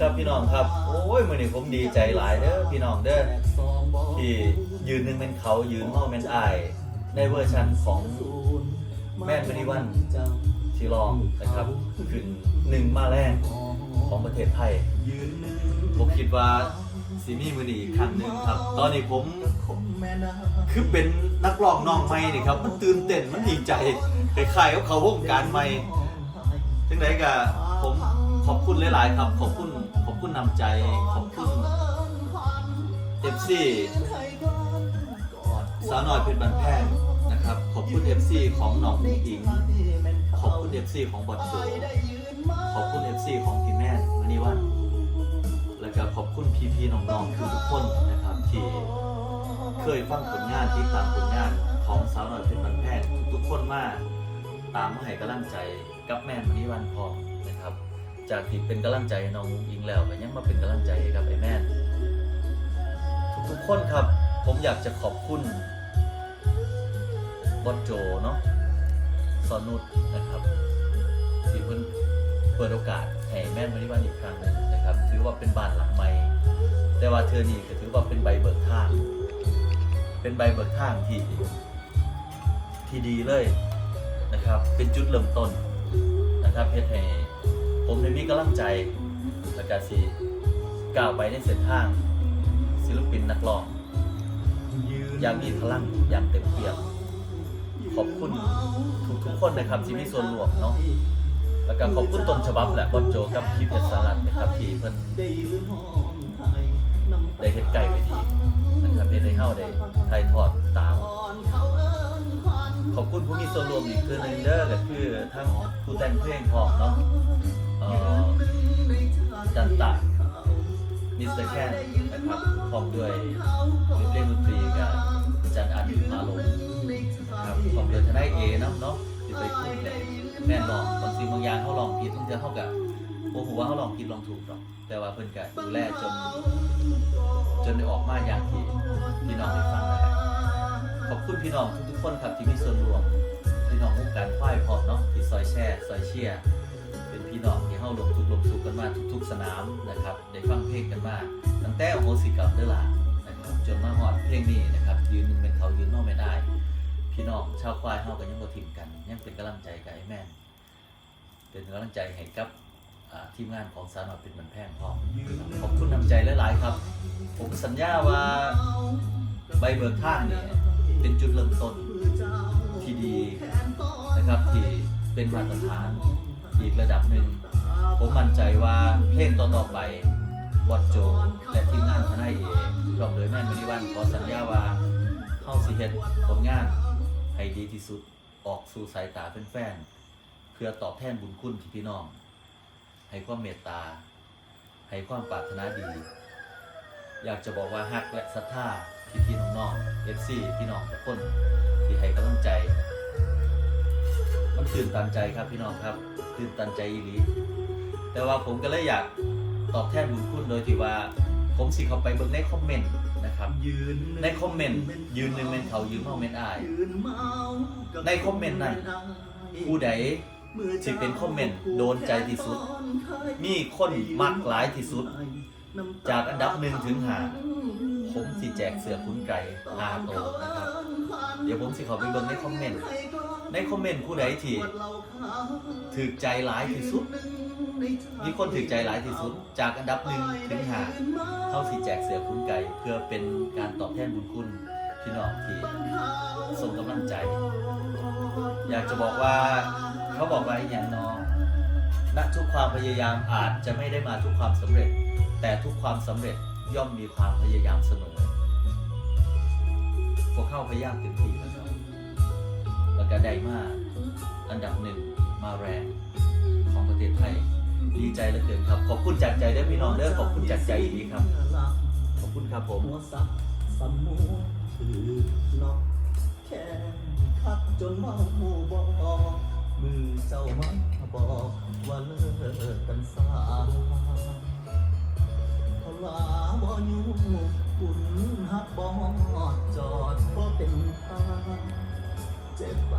ครับพี่น้องครับ โอ้ยมื้อนี้ผมดีใจหลายเด้อพี่น้องเด้อที่ยืนหนึ่งเป็นเขายืนเมาเป็นอายในเวอร์ชันของแม่นมณีวันที่ร้องนะครับขึ้นหนึ่งมาแรกของประเทศไทยผมคิดว่าซีมี่มือนีอีกครั้งหนึ่งครับ ตอนนี้ผมคือเป็นนักร้องน้องใหม่นี่ครับ มันตื่นเต้นมันดีใจคล้ายๆกับเขาวงการใหม่จังไดก็ผมขอบคุณหลาย ๆ ครับ ขอบคุณ คุณนำใจ ขอบคุณเอฟซีสาวน้อยเพชรบันแพงนะครับ ขอบคุณเอฟซีของน้องผู้หญิง ขอบคุณเอฟซีของบอดโจขอบคุณเอฟซีของพี่แม่วันนี้วัน แล้วก็ขอบคุณพี่ๆน้องๆทุกคนนะครับที่เคยฟังผลงานที่ตามผลงานของสาวน้อยเพชรบันแพงทุกๆคนมากตามมาให้กำลังใจกับแม่วันนี้วันพร้อมนะครับ จากที่เป็นกำลังใจน้องอิงแล้วก็ยังมาเป็นกำลังใจให้กับไอ้แม่ทุกๆคนครับ ผมอยากจะขอบคุณบอสโจเนาะสอนนุชนะครับที่เพิ่นเปิดโอกาสให้แม่นมาที่บ้านอีกครั้งหนึ่งนะครับ ถือว่าเป็นบ้านหลังใหม่ แต่ว่าเธอนี่ก็ถือว่าเป็นใบเบิกทาง เป็นใบเบิกทางที่ที่ดีเลยนะครับ เป็นจุดเริ่มต้นนะครับเฮ็ดให้ ผมได้มีกำลังใจและก็สิก้าวไปในเส้นทาง ศิลปินนักร้องอย่างมีพลังอย่างเต็มเปี่ยมขอบคุณทุกทุกๆคนนะครับที่มีส่วนร่วมเนาะแล้วก็ขอบคุณต้นฉบับและบอนโจกับพี่เพชรสารัตนะครับที่เพิ่นได้เฮ็ดไก่ไว้ดีนะครับเฮ็ดให้เฮาได้ถ่ายทอดตาม ขอบคุณผู้มีส่วนร่วมอีกคือหนึ่งเด้อก็คือทั้งผู้แต่งเพลงพร้อมเนาะอ่อจันตะมิสเตอร์แคนนะครับพร้อมด้วยเล่นดนตรีกับจันอันมาลงครับผมดินจะได้เอเนาะเนาะที่ไปพูดเนี่ยแน่นอนบางสิ่งบางอย่างเขาลองผิดทุกเดือเขากับโอ้โหว่าเขาลองผิดลองถูกหรอกแต่ว่าเพิ่นก็ดูแลจน จนได้ออกมาอย่างที่พี่น้องได้ฟังนะครับ ขอบคุณพี่น้องทุกๆคนครับที่มีส่วนร่วมพี่น้องวงการควายพร้อมเนาะที่ซอยแช่ซอยเชียร์เป็นพี่น้องที่เข้าลงทุกลงสุขกันมาทุก ๆ สนามนะครับได้ฟังเพลงกันมาตั้งแต่โอโหสิกรรมเด้อล่ะนะครับจนมาฮอดเพลงนี้นะครับยืนหนึ่งเป็นเขายืนนอกไม่ได้ พี่น้องชาวควายเฮากันยังบ่ทิ้งกันยังเป็นกำลังใจกับไอ้แม่เป็นกำลังใจให้กับทีมงานของสารนอยเป็นมันแพงพร้อมขอบคุณน้ำใจหลายๆครับ ผมสัญญาว่าใบเบิกทางเนี่ย เป็นจุดเริ่มต้นที่ดีนะครับที่เป็นมาตรฐานอีกระดับหนึ่ง ผมมั่นใจว่าเพลงต่อๆไปบอดโจและทีมงานทนายเอกรอมโดยแม่มณีวันขอสัญญาว่าเข้าสิเฮ็ดผลงานให้ดีที่สุดออกสู่สายตาแฟนๆเพื่อตอบแทนบุญคุณที่พี่น้อง ให้ความเมตตา ให้ความปรารถนาดี อยากจะบอกว่าฮักและศรัทธา พี่พี่ๆน้องๆ FC พี่น้องทุกคนที่ให้กำลังใจ มันตื่นตันใจครับพี่น้องครับ ตื่นตันใจอีหลีแต่ว่าผมก็เลยอยากตอบแทนบุญคุณโดยที่ว่าผมสิเข้าไปเบิ่งในคอมเมนต์นะครับในคอมเมนต์ยืนหนึ่งเป็นเขายืนเมาเมนอายในคอมเมนต์นั้นผู้ใดสิเป็นคอมเมนต์โดนใจที่สุด มีคนมักหลายที่สุด จากอันดับหนึ่งถึงหา ผมสิแจกเสือคุ้นไก่หาโตนะครับ เดี๋ยวผมสิขาไปเบิ่งในคอมเมนต์ ในคอมเมนต์ผู้ใดที่ถือใจหลายที่สุด มีคนถือใจหลายที่สุด จากอันดับหนึ่งถึงหาเข้าสิแจกเสือคุ้นไก่เพื่อเป็นการตอบแทนบุญคุณพี่น้องที่ส่งกำลังใจ อยากจะบอกว่าเขาบอกไว้อย่างนองณทุกความพยายามอาจจะไม่ได้มาทุกความสำเร็จ แต่ทุกความสำเร็จ ย่อมมีความพยายามเสมอ พวกเข้าพยายามเต็มที่แล้วครับแล้วก็ได้มาอันดับหนึ่งมาแรงของประเทศไทย ดีใจเหลือเกินครับ ขอบคุณจากใจเด้พี่น้องเด้อขอบคุณจากใจอีกครับ ขอบคุณครับผมสมูถือนอกแค่คักจนเมา อยู่ปุ่นหักบอดจอดเพราะเป็นตาเจ็บ